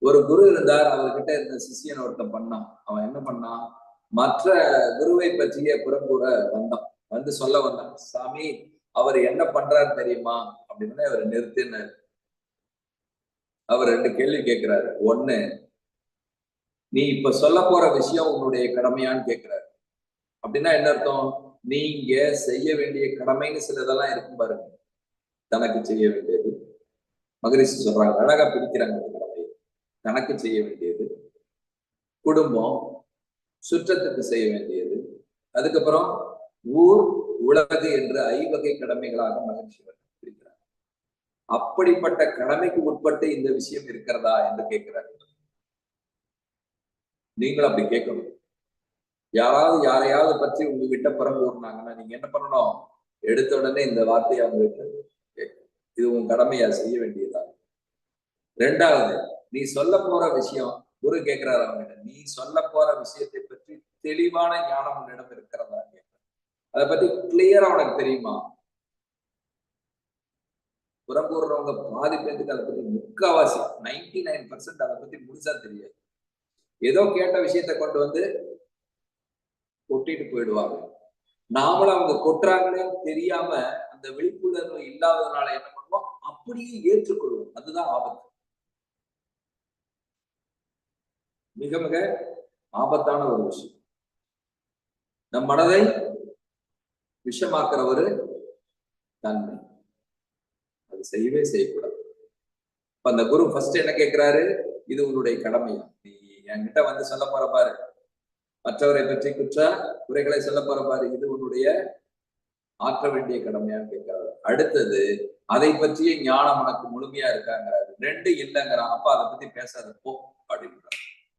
ஒரு குரு இருந்தார் அவர்கிட்ட இருந்த சிஷியன் ஒருத்தன் பண்ணான். அவன் என்ன பண்ணான்? மற்ற குருவை பற்றிய புறம்புற வந்தான். வந்து சொல்ல வந்தான் சாமி அவர் என்ன பண்றாரு தெரியுமா? அப்படின்னு அவர் நிறுத்தினார். அவர் ரெண்டு கேள்வி கேட்கிறாரு ஒண்ணு நீ இப்ப சொல்ல போற விஷயம் உன்னுடைய கடமையான்னு கேட்கிறாரு அப்படின்னா என்ன அர்த்தம்? நீங்க செய்ய வேண்டிய கடமைன்னு சிலதெல்லாம் இருக்கும் பாருங்க. தனக்கு செய்ய வேண்டியது. மகரிஷி சொல்றாங்க அழகா பிடிக்கிறாங்க தனக்கு செய்ய வேண்டியது குடும்பம் சுற்றத்துக்கு செய்ய வேண்டியது அதுக்கப்புறம் ஊர் உலகு என்று ஐவகை கடமைகளாக மகிழ்ச்சி பிரிக்கிறார். அப்படிப்பட்ட கடமைக்கு உட்பட்டு இந்த விஷயம் இருக்கிறதா என்று கேட்கிறார். நீங்கள் அப்படி கேட்கணும். யாராவது யாரையாவது பற்றி உங்ககிட்ட பிறகு ஊர்னாங்கன்னா நீங்க என்ன பண்ணணும்? எடுத்த உடனே இந்த வார்த்தையை அவங்க கேட்கணும். இது உன் கடமையா? செய்ய வேண்டியதா? ரெண்டாவது நீ சொல்ல போற விஷயம் குரு கேட்கிறாரு அவங்க நீ சொல்ல போற விஷயத்தை பற்றி தெளிவான ஞானம் உன்னிடம் இருக்கிறதா அதை பத்தி கிளியரா உனக்கு தெரியுமா? புறம் புறம்பூர்றவங்க பாதி பேருக்கு அதை பத்தி முக்காவாசி நைன்டி நைன் பர்சன்ட் அதை பத்தி முழுசா தெரியாது. ஏதோ கேட்ட விஷயத்த கொண்டு வந்து கொட்டிட்டு போயிடுவாங்க. நாமளும் அவங்க கொட்டுறாங்களே தெரியாம அந்த விழிப்புணர்வு இல்லாததுனால என்ன பண்ணுவோம்? அப்படியே ஏற்றுக்கொள்வோம். அதுதான் ஆபத்து. மிக மிக ஆபத்தான ஒரு விஷயம். நம் மனதை விஷமாக்குற ஒரு தன்மை. அது செய்யவே செய்யக்கூடாது. இப்ப அந்த குரு ஃபர்ஸ்ட் என்ன கேட்கிறாரு இது உன்னுடைய கடமையா? நீ என்கிட்ட வந்து சொல்ல போற பாரு. மற்றவரை பற்றி குற்ற? குறைகளை சொல்ல போற பாரு. இது உன்னுடைய ஆற்ற வேண்டிய கடமையான்னு கேட்கிறாரு அடுத்தது அதை பற்றிய ஞானம் உனக்கு முழுமையா இருக்காங்கிறாரு. ரெண்டு இல்லைங்கிறான். அப்ப அதை பத்தி பேசாத. போ.